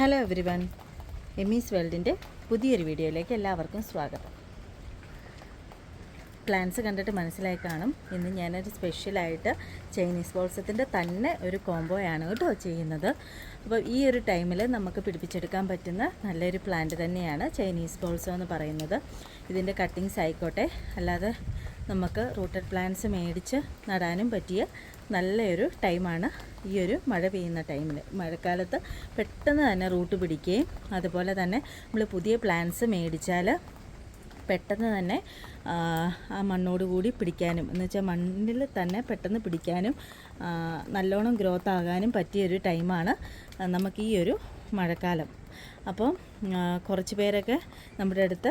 Hello everyone എമീസ് വേൾഡിന്റെ പുതിയൊരു വീഡിയോയിലേക്ക് എല്ലാവർക്കും സ്വാഗതം. പ്ലാൻസ് കണ്ടിട്ട് മനസ്സിലായി കാണും. ഇന്ന് ഞാനൊരു സ്പെഷ്യലായിട്ട് ചൈനീസ് ബോൾസത്തിന്റെ തന്നെ ഒരു കോംബോയാണ് കേട്ടോ ചെയ്യുന്നത്. അപ്പോൾ ഈ ഒരു ടൈമിൽ നമുക്ക് പിടിപ്പിച്ചെടുക്കാൻ പറ്റുന്ന നല്ലൊരു പ്ലാന്റ് തന്നെയാണ് ചൈനീസ് ബോൾസോ എന്ന് പറയുന്നത്. ഇതിന്റെ കട്ടിങ്സ് ആയിക്കോട്ടെ. അല്ലാതെ നമുക്ക് റൂട്ടഡ് പ്ലാന്റ്സ് മേടിച്ച് നടാനും പറ്റിയ നല്ലൊരു ടൈമാണ് ഈ ഒരു മഴ പെയ്യുന്ന ടൈമിൽ. മഴക്കാലത്ത് പെട്ടെന്ന് തന്നെ റൂട്ട് പിടിക്കുകയും അതുപോലെ തന്നെ നമ്മൾ പുതിയ പ്ലാന്റ്സ് മേടിച്ചാൽ പെട്ടെന്ന് തന്നെ ആ, ആ മണ്ണോട് കൂടി പിടിക്കാനും എന്ന് വെച്ചാൽ മണ്ണിൽ തന്നെ പെട്ടെന്ന് പിടിക്കാനും നല്ലോണം ഗ്രോത്ത് ആകാനും പറ്റിയൊരു ടൈമാണ് നമുക്ക് ഈ ഒരു മഴക്കാലം. അപ്പോൾ കുറച്ച് പേരൊക്കെ നമ്മുടെ അടുത്ത്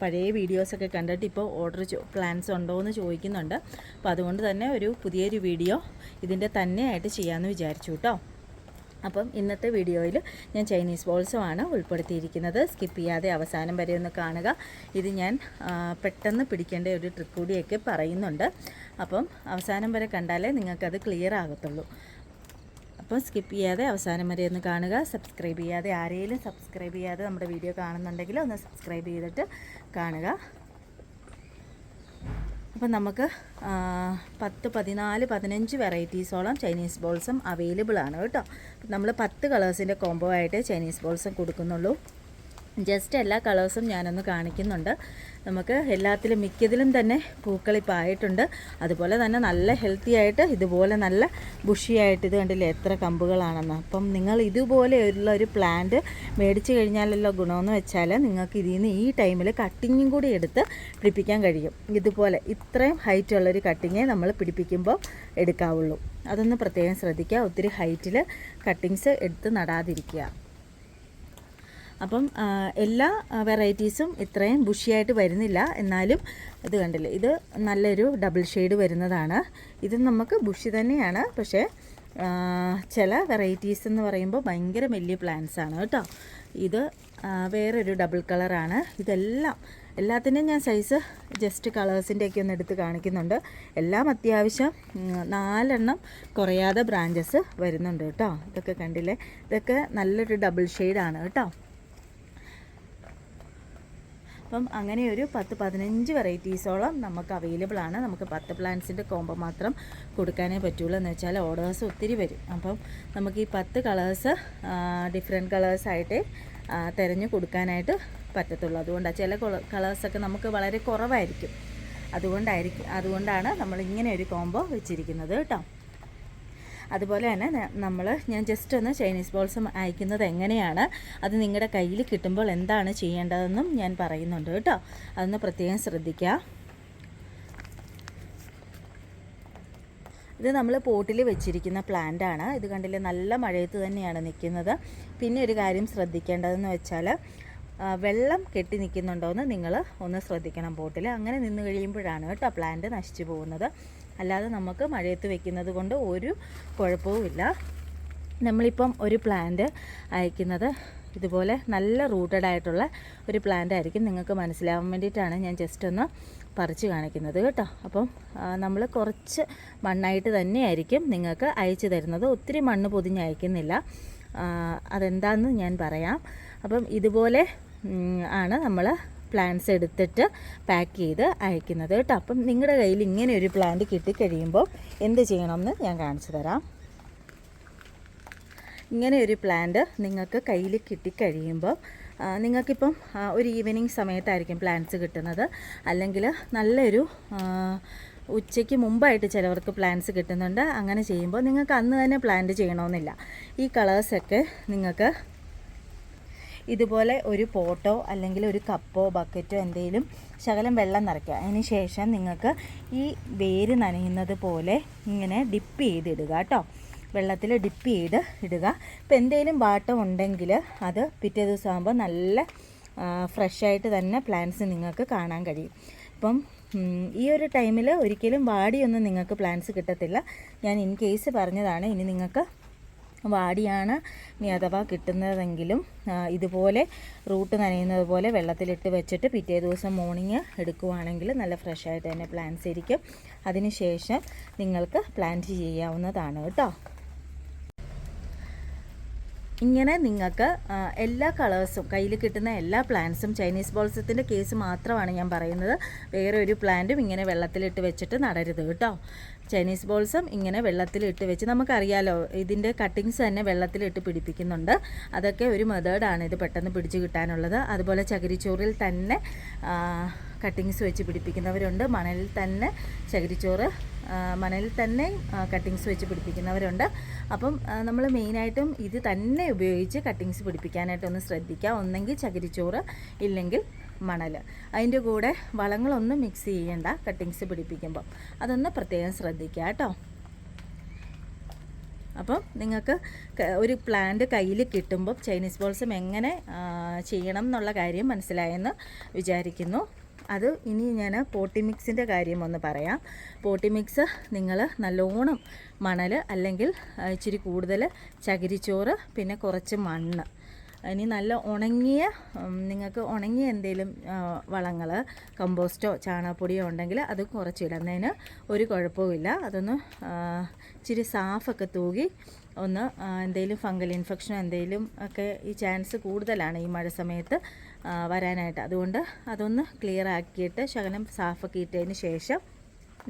പഴയ വീഡിയോസൊക്കെ കണ്ടിട്ട് ഇപ്പോൾ ഓർഡർ പ്ലാൻസ് ഉണ്ടോ എന്ന് ചോദിക്കുന്നുണ്ട്. അപ്പോൾ അതുകൊണ്ട് തന്നെ ഒരു പുതിയൊരു വീഡിയോ ഇതിന്റെ തന്നെയായിട്ട് ചെയ്യാമെന്ന് വിചാരിച്ചു കേട്ടോ. അപ്പം ഇന്നത്തെ വീഡിയോയിൽ ഞാൻ ചൈനീസ് ബോൾസുമാണ് ഉൾപ്പെടുത്തിയിരിക്കുന്നത്. സ്കിപ്പ് ചെയ്യാതെ അവസാനം വരെ ഒന്ന് കാണുക. ഇത് ഞാൻ പെട്ടെന്ന് പിടിക്കേണ്ട ഒരു ട്രിക്ക് കൂടിയൊക്കെ പറയുന്നുണ്ട്. അപ്പം അവസാനം വരെ കണ്ടാലേ നിങ്ങൾക്കത് ക്ലിയർ ആകത്തുള്ളൂ. അപ്പം സ്കിപ്പ് ചെയ്യാതെ അവസാനം വരെ ഒന്ന് കാണുക. സബ്സ്ക്രൈബ് ചെയ്യാതെ ആരെങ്കിലും സബ്സ്ക്രൈബ് ചെയ്യാതെ നമ്മുടെ വീഡിയോ കാണുന്നുണ്ടെങ്കിൽ ഒന്ന് സബ്സ്ക്രൈബ് ചെയ്തിട്ട് കാണുക. അപ്പം നമുക്ക് പത്ത് പതിനാല് പതിനഞ്ച് വെറൈറ്റീസോളം ചൈനീസ് ബോൾസും അവൈലബിൾ ആണ് കേട്ടോ നമ്മൾ പത്ത് കളേഴ്സിന്റെ കോംബോ ആയിട്ട് ചൈനീസ് ബോൾസും കൊടുക്കുന്നുള്ളൂ. ജസ്റ്റ് എല്ലാ കളേഴ്സും ഞാനൊന്ന് കാണിക്കുന്നുണ്ട്. നമുക്ക് എല്ലാത്തിലും മിക്കതിലും തന്നെ പൂക്കളിപ്പോൾ ആയിട്ടുണ്ട്. അതുപോലെ തന്നെ നല്ല ഹെൽത്തി ആയിട്ട് ഇതുപോലെ നല്ല ബുഷിയായിട്ട് ഇത് കണ്ടില്ലേ എത്ര കമ്പുകളാണെന്ന്. അപ്പം നിങ്ങൾ ഇതുപോലെയുള്ള ഒരു പ്ലാന്റ് മേടിച്ച് കഴിഞ്ഞാലുള്ള ഗുണമെന്ന് വെച്ചാൽ നിങ്ങൾക്ക് ഇതിൽ നിന്ന് ഈ ടൈമിൽ കട്ടിങ്ങും കൂടി എടുത്ത് പിടിപ്പിക്കാൻ കഴിയും. ഇതുപോലെ ഇത്രയും ഹൈറ്റ് ഉള്ളൊരു കട്ടിങ്ങേ നമ്മൾ പിടിപ്പിക്കുമ്പോൾ എടുക്കാവുള്ളൂ. അതൊന്ന് പ്രത്യേകം ശ്രദ്ധിക്കുക. ഒത്തിരി ഹൈറ്റിൽ കട്ടിങ്സ് എടുത്ത് നടാതിരിക്കുക. അപ്പം എല്ലാ വെറൈറ്റീസും ഇത്രയും ബുഷിയായിട്ട് വരുന്നില്ല. എന്നാലും ഇത് കണ്ടില്ലേ ഇത് നല്ലൊരു ഡബിൾ ഷെയ്ഡ് വരുന്നതാണ്. ഇത് നമുക്ക് ബുഷി തന്നെയാണ്. പക്ഷേ ചില വെറൈറ്റീസ് എന്ന് പറയുമ്പോൾ ഭയങ്കര വലിയ പ്ലാന്റ്സ് ആണ് കേട്ടോ. ഇത് വേറൊരു ഡബിൾ കളറാണ്. ഇതെല്ലാം എല്ലാത്തിന്റെയും ഞാൻ സൈസ് ജസ്റ്റ് കളേഴ്സിന്റെയൊക്കെ ഒന്ന് എടുത്ത് കാണിക്കുന്നുണ്ട്. എല്ലാം അത്യാവശ്യം നാലെണ്ണം കുറയാതെ ബ്രാഞ്ചസ് വരുന്നുണ്ട് കേട്ടോ. ഇതൊക്കെ കണ്ടില്ലേ? ഇതൊക്കെ നല്ലൊരു ഡബിൾ ഷെയ്ഡാണ് കേട്ടോ. അപ്പം അങ്ങനെ ഒരു പത്ത് പതിനഞ്ച് വെറൈറ്റീസോളം നമുക്ക് അവൈലബിൾ ആണ്. നമുക്ക് പത്ത് പ്ലാന്റ്സിന്റെ കോംബോ മാത്രം കൊടുക്കാനേ പറ്റുള്ളൂ. എന്ന് വെച്ചാൽ ഓർഡേഴ്സ് ഒത്തിരി വരും. അപ്പം നമുക്ക് ഈ പത്ത് കളേഴ്സ് ഡിഫറെന്റ് കളേഴ്സായിട്ട് തിരഞ്ഞു കൊടുക്കാനായിട്ട് പറ്റത്തുള്ളൂ. അതുകൊണ്ടാണ് ചില കളേഴ്സൊക്കെ നമുക്ക് വളരെ കുറവായിരിക്കും. അതുകൊണ്ടായിരിക്കും അതുകൊണ്ടാണ് നമ്മൾ ഇങ്ങനെ ഒരു കോംബോ വെച്ചിരിക്കുന്നത് കേട്ടോ. അതുപോലെ തന്നെ നമ്മൾ ഞാൻ ജസ്റ്റ് ഒന്ന് ചൈനീസ് ബോൾസ് അയക്കുന്നത് എങ്ങനെയാണ്? അത് നിങ്ങളുടെ കയ്യിൽ കിട്ടുമ്പോൾ എന്താണ് ചെയ്യേണ്ടതെന്നും ഞാൻ പറയുന്നുണ്ട് കേട്ടോ. അതൊന്ന് പ്രത്യേകം ശ്രദ്ധിക്കുക ഇത് നമ്മൾ പോട്ടിൽ വെച്ചിരിക്കുന്ന പ്ലാന്റ് ആണ്. ഇത് കണ്ടില്ലേ നല്ല മഴയത്ത് തന്നെയാണ് നിൽക്കുന്നത് പിന്നെ ഒരു കാര്യം ശ്രദ്ധിക്കേണ്ടതെന്ന് വെച്ചാൽ വെള്ളം കെട്ടി നിൽക്കുന്നുണ്ടോ എന്ന് നിങ്ങൾ ഒന്ന് ശ്രദ്ധിക്കണം ബോട്ടിൽ അങ്ങനെ നിന്ന് കഴിയുമ്പോഴാണ് കേട്ടോ പ്ലാന്റ് നശിച്ചു പോകുന്നത്. അല്ലാതെ നമുക്ക് മഴയത്ത് വെക്കുന്നത് കൊണ്ട് ഒരു കുഴപ്പവുമില്ല നമ്മളിപ്പം ഒരു പ്ലാന്റ് അയക്കുന്നത് ഇതുപോലെ നല്ല റൂട്ടഡ് ആയിട്ടുള്ള ഒരു പ്ലാന്റ് ആയിരിക്കും. നിങ്ങൾക്ക് മനസ്സിലാവാൻ വേണ്ടിയിട്ടാണ് ഞാൻ ജസ്റ്റ് ഒന്ന് പറിച്ച് കാണിക്കുന്നത് കേട്ടോ. അപ്പം നമ്മൾ കുറച്ച് മണ്ണായിട്ട് തന്നെയായിരിക്കും നിങ്ങൾക്ക് അയച്ചു തരുന്നത്. ഒത്തിരി മണ്ണ് പൊതിഞ്ഞ് അയക്കുന്നില്ല. അതെന്താണെന്ന് ഞാൻ പറയാം. അപ്പം ഇതുപോലെ ആണ് നമ്മൾ പ്ലാന്റ്സ് എടുത്തിട്ട് പാക്ക് ചെയ്ത് അയക്കുന്നത് കേട്ടോ. അപ്പം നിങ്ങളുടെ കയ്യിൽ ഇങ്ങനെ ഒരു പ്ലാന്റ് കിട്ടിക്കഴിയുമ്പോൾ എന്ത് ചെയ്യണമെന്ന് ഞാൻ കാണിച്ചു തരാം. ഇങ്ങനെ ഒരു പ്ലാന്റ് നിങ്ങൾക്ക് കയ്യിൽ കിട്ടിക്കഴിയുമ്പോൾ നിങ്ങൾക്കിപ്പം ഒരു ഈവനിങ് സമയത്തായിരിക്കും പ്ലാന്റ്സ് കിട്ടുന്നത്. അല്ലെങ്കിൽ നല്ലൊരു ഉച്ചയ്ക്ക് മുമ്പായിട്ട് ചിലവർക്ക് പ്ലാന്റ്സ് കിട്ടുന്നുണ്ട്. അങ്ങനെ ചെയ്യുമ്പോൾ നിങ്ങൾക്ക് അന്ന് തന്നെ പ്ലാന്റ് ചെയ്യണമെന്നില്ല. ഈ കളേഴ്സൊക്കെ നിങ്ങൾക്ക് ഇതുപോലെ ഒരു പോട്ടോ അല്ലെങ്കിൽ ഒരു കപ്പോ ബക്കറ്റോ എന്തെങ്കിലും ശകലം വെള്ളം നിറയ്ക്കുക. അതിന് ശേഷം നിങ്ങൾക്ക് ഈ വേര് നനയുന്നത് പോലെ ഇങ്ങനെ ഡിപ്പ് ചെയ്ത് ഇടുക കേട്ടോ. വെള്ളത്തിൽ ഡിപ്പ് ചെയ്ത് ഇടുക. ഇപ്പം എന്തെങ്കിലും വാട്ടം ഉണ്ടെങ്കിൽ അത് പിറ്റേ ദിവസം ആകുമ്പോൾ നല്ല ഫ്രഷായിട്ട് തന്നെ പ്ലാന്റ്സ് നിങ്ങൾക്ക് കാണാൻ കഴിയും. ഇപ്പം ഈ ഒരു ടൈമിൽ ഒരിക്കലും വാടിയൊന്നും നിങ്ങൾക്ക് പ്ലാന്റ്സ് കിട്ടത്തില്ല. ഞാൻ ഇൻ കേസ് പറഞ്ഞതാണ് ഇനി നിങ്ങൾക്ക് വാടിയാണ് ഇനി അഥവാ കിട്ടുന്നതെങ്കിലും ഇതുപോലെ റൂട്ട് നനയുന്നത് പോലെ വെള്ളത്തിലിട്ട് വെച്ചിട്ട് പിറ്റേ ദിവസം മോർണിംഗ് എടുക്കുവാണെങ്കിൽ നല്ല ഫ്രഷായിട്ട് തന്നെ പ്ലാന്റ്സ് ഇരിക്കും. അതിനുശേഷം നിങ്ങൾക്ക് പ്ലാന്റ് ചെയ്യാവുന്നതാണ് കേട്ടോ. ഇങ്ങനെ നിങ്ങൾക്ക് എല്ലാ കളേഴ്സും കയ്യിൽ കിട്ടുന്ന എല്ലാ പ്ലാന്റ്സും ചൈനീസ് ബോൾസത്തിന്റെ കേസ് മാത്രമാണ് ഞാൻ പറയുന്നത്. വേറെ ഒരു പ്ലാന്റും ഇങ്ങനെ വെള്ളത്തിലിട്ട് വെച്ചിട്ട് നടരുത് കേട്ടോ. ചൈനീസ് ബോൾസും ഇങ്ങനെ വെള്ളത്തിലിട്ട് വെച്ച് നമുക്കറിയാലോ ഇതിന്റെ കട്ടിങ്സ് തന്നെ വെള്ളത്തിലിട്ട് പിടിപ്പിക്കുന്നുണ്ട്. അതൊക്കെ ഒരു മെത്തേഡാണ് ഇത് പെട്ടെന്ന് പിടിച്ച് കിട്ടാനുള്ളത്. അതുപോലെ ചകിരിച്ചോറിൽ തന്നെ കട്ടിങ്സ് വെച്ച് പിടിപ്പിക്കുന്നവരുണ്ട്. മണലിൽ തന്നെ ചകിരിച്ചോറ് മണലിൽ തന്നെ കട്ടിങ്സ് വെച്ച് പിടിപ്പിക്കുന്നവരുണ്ട്. അപ്പം നമ്മൾ മെയിനായിട്ടും ഇത് തന്നെ ഉപയോഗിച്ച് കട്ടിങ്സ് പിടിപ്പിക്കാനായിട്ടൊന്ന് ശ്രദ്ധിക്കുക. ഒന്നെങ്കിൽ ചകിരിച്ചോറ് ഇല്ലെങ്കിൽ മണൽ അതിന്റെ കൂടെ വളങ്ങളൊന്നും മിക്സ് ചെയ്യേണ്ട കട്ടിങ്സ് പിടിപ്പിക്കുമ്പോൾ അതൊന്ന് പ്രത്യേകം ശ്രദ്ധിക്കുക കേട്ടോ. അപ്പം നിങ്ങൾക്ക് ഒരു പ്ലാന്റ് കയ്യിൽ കിട്ടുമ്പോൾ ചൈനീസ് ബോൾസും എങ്ങനെ ചെയ്യണം എന്നുള്ള കാര്യം മനസ്സിലായെന്ന് വിചാരിക്കുന്നു. അത് ഇനി ഞാൻ പോട്ടി മിക്സിന്റെ കാര്യം ഒന്ന് പറയാം. പോട്ടി മിക്സ് നിങ്ങൾ നല്ലോണം മണൽ അല്ലെങ്കിൽ ഇച്ചിരി കൂടുതൽ ചകിരിച്ചോറ് പിന്നെ കുറച്ച് മണ്ണ്. ഇനി നല്ല ഉണങ്ങിയ നിങ്ങൾക്ക് ഉണങ്ങിയ എന്തെങ്കിലും വളങ്ങൾ കമ്പോസ്റ്റോ ചാണകപ്പൊടിയോ ഉണ്ടെങ്കിൽ അത് കുറച്ചിടുന്നതിന് ഒരു കുഴപ്പവുമില്ല. അതൊന്ന് ഇച്ചിരി സാഫൊക്കെ തൂകി ഒന്ന് എന്തെങ്കിലും ഫംഗൽ ഇൻഫെക്ഷനോ എന്തെങ്കിലും ഒക്കെ ഈ ചാൻസ് കൂടുതലാണ് ഈ മഴ സമയത്ത്. വരാനായിട്ട്. അതുകൊണ്ട് അതൊന്ന് ക്ലിയർ ആക്കിയിട്ട് ശകലം സാഫൊക്കെ ഇട്ടതിന് ശേഷം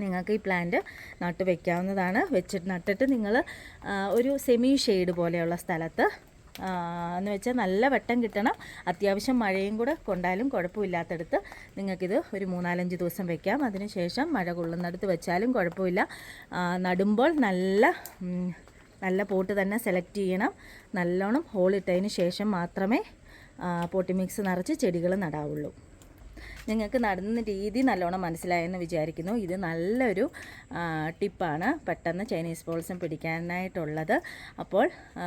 നിങ്ങൾക്ക് ഈ പ്ലാന്റ് നട്ട് വെക്കാവുന്നതാണ്. വെച്ചിട്ട് നട്ടിട്ട് നിങ്ങൾ ഒരു സെമി ഷെയ്ഡ് പോലെയുള്ള സ്ഥലത്ത് എന്ന് വെച്ചാൽ നല്ല വെട്ടം കിട്ടണം. അത്യാവശ്യം മഴയും കൂടെ കൊണ്ടാലും കുഴപ്പമില്ലാത്തടത്ത് നിങ്ങൾക്കിത് ഒരു മൂന്നാലഞ്ച് ദിവസം വെക്കാം. അതിനുശേഷം മഴ കൊള്ളുന്നിടത്ത് വെച്ചാലും കുഴപ്പമില്ല. നടുമ്പോൾ നല്ല നല്ല പോട്ട് തന്നെ സെലക്ട് ചെയ്യണം. നല്ലോണം ഹോളിട്ടതിന് ശേഷം മാത്രമേ പോട്ടി മിക്സ് നിറച്ച് ചെടികൾ നടാവുള്ളൂ. നിങ്ങൾക്ക് നടുന്ന രീതി നല്ലോണം മനസ്സിലായെന്ന് വിചാരിക്കുന്നു. ഇത് നല്ലൊരു ടിപ്പാണ്. പെട്ടെന്ന് ചൈനീസ് ബോൾസും പിടിക്കാനായിട്ടുള്ളത്. അപ്പോൾ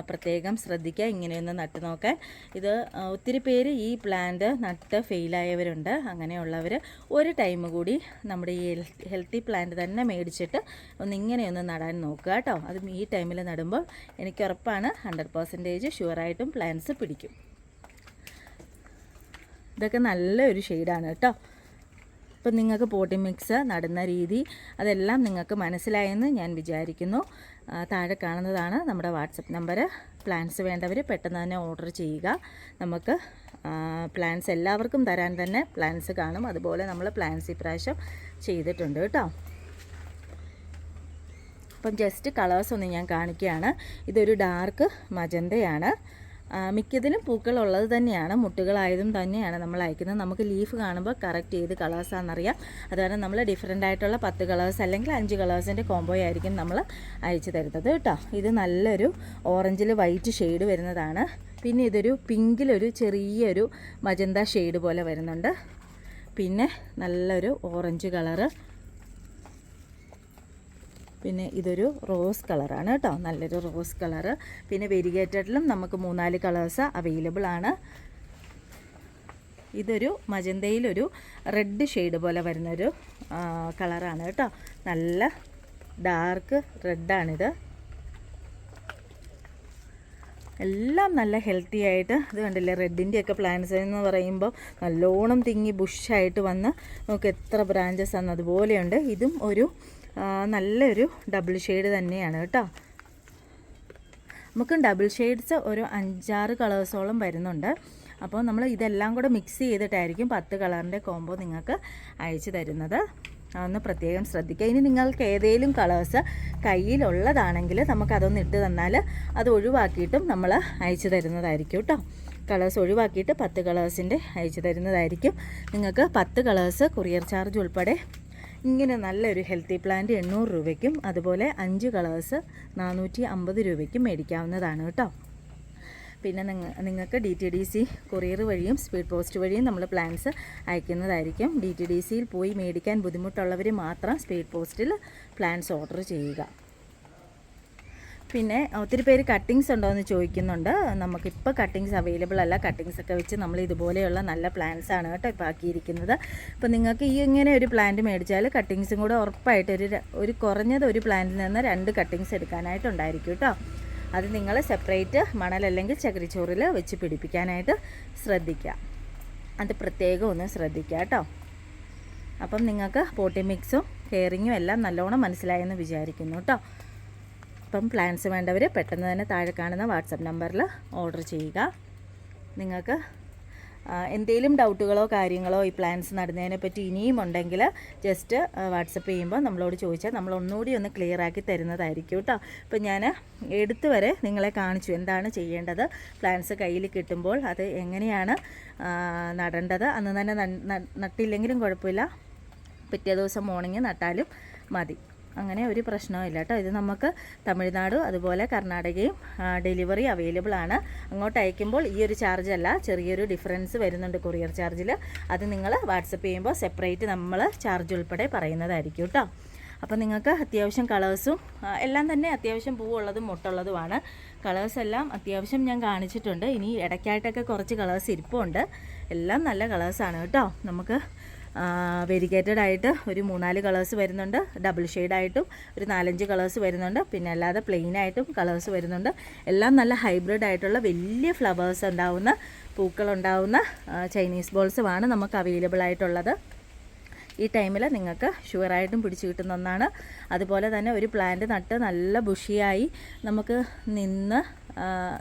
പ്രത്യേകം ശ്രദ്ധിക്കുക. ഇങ്ങനെയൊന്ന് നട്ട് നോക്കാൻ. ഇത് ഒത്തിരി പേര് ഈ പ്ലാന്റ് നട്ട് ഫെയിലായവരുണ്ട് അങ്ങനെയുള്ളവർ ഒരു ടൈം കൂടി നമ്മുടെ ഈ ഹെൽത്തി പ്ലാന്റ് തന്നെ മേടിച്ചിട്ട് ഒന്ന് ഇങ്ങനെയൊന്ന് നടാൻ നോക്കുക കേട്ടോ. അതും ഈ ടൈമിൽ നടുമ്പോൾ എനിക്ക് ഉറപ്പാണ് ഹൺഡ്രഡ് പെർസെന്റേജ് ഷുവറായിട്ടും പ്ലാന്റ്സ് പിടിക്കും. ഇതൊക്കെ നല്ലൊരു ഷെയ്ഡാണ് കേട്ടോ. അപ്പം നിങ്ങൾക്ക് പോട്ടി മിക്സ് നടുന്ന രീതി അതെല്ലാം നിങ്ങൾക്ക് മനസ്സിലായെന്ന് ഞാൻ വിചാരിക്കുന്നു. താഴെ കാണുന്നതാണ് നമ്മുടെ വാട്സപ്പ് നമ്പർ പ്ലാൻസ് വേണ്ടവർ പെട്ടെന്ന് തന്നെ ഓർഡർ ചെയ്യുക. നമുക്ക് പ്ലാൻസ് എല്ലാവർക്കും തരാൻ തന്നെ പ്ലാൻസ് കാണും. അതുപോലെ നമ്മൾ പ്ലാൻസ് ഇപ്രാവശ്യം ചെയ്തിട്ടുണ്ട് കേട്ടോ. അപ്പം ജസ്റ്റ് കളേഴ്സ് ഒന്ന് ഞാൻ കാണിക്കുകയാണ്. ഇതൊരു ഡാർക്ക് മജന്തയാണ് മിക്കതിലും പൂക്കളുള്ളത് തന്നെയാണ് മുട്ടുകളായതും തന്നെയാണ് നമ്മൾ അയക്കുന്നത്. നമുക്ക് ലീഫ് കാണുമ്പോൾ കറക്റ്റ് ഏത് കളേഴ്സാണെന്നറിയാം അത് കാരണം നമ്മൾ ഡിഫറെന്റ് ആയിട്ടുള്ള പത്ത് കളേഴ്സ് അല്ലെങ്കിൽ അഞ്ച് കളേഴ്സിന്റെ കോംബോ ആയിരിക്കും നമ്മൾ അയച്ചു തരുന്നത് കേട്ടോ. ഇത് നല്ലൊരു ഓറഞ്ചിൽ വൈറ്റ് ഷെയ്ഡ് വരുന്നതാണ്. പിന്നെ ഇതൊരു പിങ്കിലൊരു ചെറിയൊരു മജന്ത ഷെയ്ഡ് പോലെ വരുന്നുണ്ട്. പിന്നെ നല്ലൊരു ഓറഞ്ച് കളറ് പിന്നെ ഇതൊരു റോസ് കളറാണ് കേട്ടോ. നല്ലൊരു റോസ് കളറ്. പിന്നെ വെരിഗേറ്റഡിലും നമുക്ക് മൂന്നാൽ കളേഴ്സ് അവൈലബിൾ ആണ്. ഇതൊരു മജന്തയിലൊരു റെഡ് ഷെയ്ഡ് പോലെ വരുന്നൊരു കളറാണ് കേട്ടോ. നല്ല ഡാർക്ക് റെഡാണിത് എല്ലാം നല്ല ഹെൽത്തി ആയിട്ട് ഇത് കണ്ടില്ലേ? റെഡിന്റെ ഒക്കെ പ്ലാന്റ്സ് എന്ന് പറയുമ്പോൾ നല്ലോണം തിങ്ങി ബുഷായിട്ട് വന്ന് നമുക്ക് എത്ര ബ്രാഞ്ചസ് ആണ് അതുപോലെയുണ്ട്. ഇതും ഒരു നല്ലൊരു ഡബിൾ ഷെയ്ഡ് തന്നെയാണ് കേട്ടോ. നമുക്ക് ഡബിൾ ഷെയ്ഡ്സ് ഒരു അഞ്ചാറ് കളേഴ്സോളം വരുന്നുണ്ട്. അപ്പോൾ നമ്മൾ ഇതെല്ലാം കൂടെ മിക്സ് ചെയ്തിട്ടായിരിക്കും പത്ത് കളറിന്റെ കോംബോ നിങ്ങൾക്ക് അയച്ചു തരുന്നത്. അതൊന്ന് പ്രത്യേകം ശ്രദ്ധിക്കുക. ഇനി നിങ്ങൾക്ക് ഏതെങ്കിലും കളേഴ്സ് കയ്യിലുള്ളതാണെങ്കിൽ നമുക്കതൊന്ന് ഇട്ട് തന്നാൽ അത് ഒഴിവാക്കിയിട്ടും നമ്മൾ അയച്ചു തരുന്നതായിരിക്കും കേട്ടോ. കളേഴ്സ് ഒഴിവാക്കിയിട്ട് പത്ത് കളേഴ്സിന്റെ അയച്ചു തരുന്നതായിരിക്കും. നിങ്ങൾക്ക് പത്ത് കളേഴ്സ് കൊറിയർ ചാർജ് ഉൾപ്പെടെ ഇങ്ങനെ നല്ലൊരു ഹെൽത്തി പ്ലാന്റ് എണ്ണൂറ് രൂപയ്ക്കും അതുപോലെ അഞ്ച് കളേഴ്സ് നാനൂറ്റി അമ്പത് രൂപയ്ക്കും മേടിക്കാവുന്നതാണ് കേട്ടോ. പിന്നെ നിങ്ങൾ നിങ്ങൾക്ക് D T D C courier വഴിയും സ്പീഡ് പോസ്റ്റ് വഴിയും നമ്മൾ പ്ലാൻസ് അയക്കുന്നതായിരിക്കും. ഡി ടി ഡി സിയിൽ പോയി മേടിക്കാൻ ബുദ്ധിമുട്ടുള്ളവർ മാത്രം സ്പീഡ് പോസ്റ്റിൽ പ്ലാൻസ് ഓർഡർ ചെയ്യുക. പിന്നെ ഒത്തിരി പേര് കട്ടിങ്സ് ഉണ്ടോ എന്ന് ചോദിക്കുന്നുണ്ട്. നമുക്കിപ്പോൾ കട്ടിങ്സ് അവൈലബിൾ അല്ല. കട്ടിങ്സ് ഒക്കെ വെച്ച് നമ്മൾ ഇതുപോലെയുള്ള നല്ല പ്ലാന്റ്സ് ആണ് കേട്ടോ ഇപ്പോൾ ആക്കിയിരിക്കുന്നത്. അപ്പോൾ നിങ്ങൾക്ക് ഈ ഇങ്ങനെ ഒരു പ്ലാന്റ് മേടിച്ചാൽ കട്ടിങ്സും കൂടെ ഉറപ്പായിട്ട് ഒരു ഒരു കുറഞ്ഞത് ഒരു പ്ലാന്റിൽ നിന്ന് രണ്ട് കട്ടിങ്സ് എടുക്കാനായിട്ടുണ്ടായിരിക്കും കേട്ടോ. അത് നിങ്ങൾ സെപ്പറേറ്റ് മണൽ അല്ലെങ്കിൽ ചകിരിച്ചോറിൽ വെച്ച് പിടിപ്പിക്കാനായിട്ട് ശ്രദ്ധിക്കുക. അത് പ്രത്യേകം ഒന്ന് ശ്രദ്ധിക്കുക കേട്ടോ. അപ്പം നിങ്ങൾക്ക് പോട്ടി മിക്സും കെയറിങ്ങും എല്ലാം നല്ലോണം മനസ്സിലായെന്ന് വിചാരിക്കുന്നു കേട്ടോ. അപ്പം പ്ലാൻസ് വേണ്ടവർ പെട്ടെന്ന് തന്നെ താഴെ കാണുന്ന വാട്സപ്പ് നമ്പറിൽ ഓർഡർ ചെയ്യുക. നിങ്ങൾക്ക് എന്തെങ്കിലും ഡൗട്ടുകളോ കാര്യങ്ങളോ ഈ പ്ലാൻസ് നടുന്നതിനെ പറ്റി ഇനിയും ഉണ്ടെങ്കിൽ ജസ്റ്റ് വാട്സപ്പ് ചെയ്യുമ്പോൾ നമ്മളോട് ചോദിച്ചാൽ നമ്മൾ ഒന്നുകൂടി ഒന്ന് ക്ലിയർ ആക്കി തരുന്നതായിരിക്കും കേട്ടോ അപ്പം ഞാൻ എടുത്തു വരെ നിങ്ങളെ കാണിച്ചു എന്താണ് ചെയ്യേണ്ടത്. പ്ലാൻസ് കയ്യിൽ കിട്ടുമ്പോൾ അത് എങ്ങനെയാണ് നടേണ്ടത്. അന്ന് തന്നെ നട്ടില്ലെങ്കിലും കുഴപ്പമില്ല. പിറ്റേ ദിവസം മോർണിംഗ് നട്ടാലും മതി. അങ്ങനെ ഒരു പ്രശ്നവും കേട്ടോ. ഇത് നമുക്ക് തമിഴ്നാട് അതുപോലെ കർണാടകയും ഡെലിവറി അവൈലബിൾ ആണ്. അങ്ങോട്ട് അയക്കുമ്പോൾ ഈ ഒരു ചാർജ് അല്ല. ചെറിയൊരു ഡിഫറൻസ് വരുന്നുണ്ട് കൊറിയർ ചാർജിൽ അത് നിങ്ങൾ വാട്സപ്പ് ചെയ്യുമ്പോൾ സെപ്പറേറ്റ് നമ്മൾ ചാർജ് ഉൾപ്പെടെ പറയുന്നതായിരിക്കും കേട്ടോ. അപ്പോൾ നിങ്ങൾക്ക് അത്യാവശ്യം കളേഴ്സും എല്ലാം തന്നെ അത്യാവശ്യം പൂവുള്ളതും മുട്ടുള്ളതുമാണ്. കളേഴ്സ് എല്ലാം അത്യാവശ്യം ഞാൻ കാണിച്ചിട്ടുണ്ട്. ഇനി ഇടയ്ക്കായിട്ടൊക്കെ കുറച്ച് കളേഴ്സ് ഇരിപ്പുണ്ട്. എല്ലാം നല്ല കളേഴ്സാണ് കേട്ടോ. നമുക്ക് വെരിഗേറ്റഡ് ആയിട്ട് ഒരു മൂന്നാൽ കളേഴ്സ് വരുന്നുണ്ട്. ഡബിൾ ഷെയ്ഡായിട്ടും ഒരു നാലഞ്ച് കളേഴ്സ് വരുന്നുണ്ട്. പിന്നെ അല്ലാതെ പ്ലെയിൻ ആയിട്ടും കളേഴ്സ് വരുന്നുണ്ട്. എല്ലാം നല്ല ഹൈബ്രിഡ് ആയിട്ടുള്ള വലിയ ഫ്ലവേഴ്സ് ഉണ്ടാവുന്ന പൂക്കളുണ്ടാവുന്ന ചൈനീസ് ബോൾസുമാണ് നമുക്ക് അവൈലബിൾ ആയിട്ടുള്ളത്. ഈ ടൈമിൽ നിങ്ങൾക്ക് ഷുവറായിട്ടും പിടിച്ചു കിട്ടുന്ന ഒന്നാണ്. അതുപോലെ തന്നെ ഒരു പ്ലാന്റ് നട്ട് നല്ല ബുഷിയായി നമുക്ക് നിന്ന്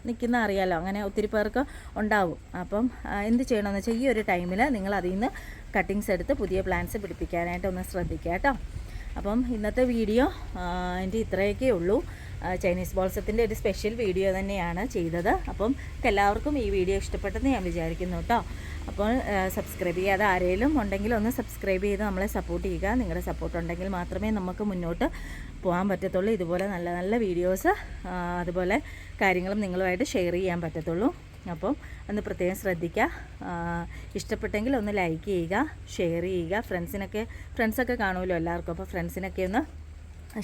നിൽക്കുന്ന അറിയാലോ. അങ്ങനെ ഒത്തിരി പേർക്ക് ഉണ്ടാവും. അപ്പം എന്ത് ചെയ്യണമെന്ന് വെച്ചാൽ ഈ ഒരു ടൈമിൽ നിങ്ങൾ അതിൽ നിന്ന് കട്ടിങ്സ് എടുത്ത് പുതിയ പ്ലാന്റ്സ് പിടിപ്പിക്കാനായിട്ട് ഒന്ന് ശ്രദ്ധിക്കുക കേട്ടോ. അപ്പം ഇന്നത്തെ വീഡിയോ എന്റെ ഇത്രയൊക്കെ ഉള്ളൂ. ചൈനീസ് ബോൾസത്തിന്റെ ഒരു സ്പെഷ്യൽ വീഡിയോ തന്നെയാണ് ചെയ്തത്. അപ്പം എല്ലാവർക്കും ഈ വീഡിയോ ഇഷ്ടപ്പെട്ടെന്ന് ഞാൻ വിചാരിക്കുന്നു കേട്ടോ അപ്പോൾ സബ്സ്ക്രൈബ് ചെയ്യാതെ ആരെങ്കിലും ഉണ്ടെങ്കിൽ ഒന്ന് സബ്സ്ക്രൈബ് ചെയ്ത് നമ്മളെ സപ്പോർട്ട് ചെയ്യുക. നിങ്ങളുടെ സപ്പോർട്ട് ഉണ്ടെങ്കിൽ മാത്രമേ നമുക്ക് മുന്നോട്ട് പോകാൻ പറ്റത്തുള്ളൂ. ഇതുപോലെ നല്ല നല്ല വീഡിയോസ് അതുപോലെ കാര്യങ്ങളും നിങ്ങളുമായിട്ട് ഷെയർ ചെയ്യാൻ പറ്റത്തുള്ളൂ. അപ്പം ഒന്ന് പ്രത്യേകം ശ്രദ്ധിക്കുക. ഇഷ്ടപ്പെട്ടെങ്കിൽ ഒന്ന് ലൈക്ക് ചെയ്യുക ഷെയർ ചെയ്യുക. ഫ്രണ്ട്സിനൊക്കെ ഫ്രണ്ട്സൊക്കെ കാണുമല്ലോ എല്ലാവർക്കും. അപ്പോൾ ഫ്രണ്ട്സിനൊക്കെ ഒന്ന്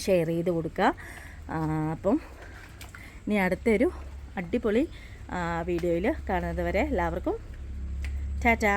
ഷെയർ ചെയ്ത് കൊടുക്കുക. അപ്പം ഇനി അടുത്തൊരു അടിപൊളി വീഡിയോയിൽ കാണുന്നത് വരെ എല്ലാവർക്കും ടാറ്റാ.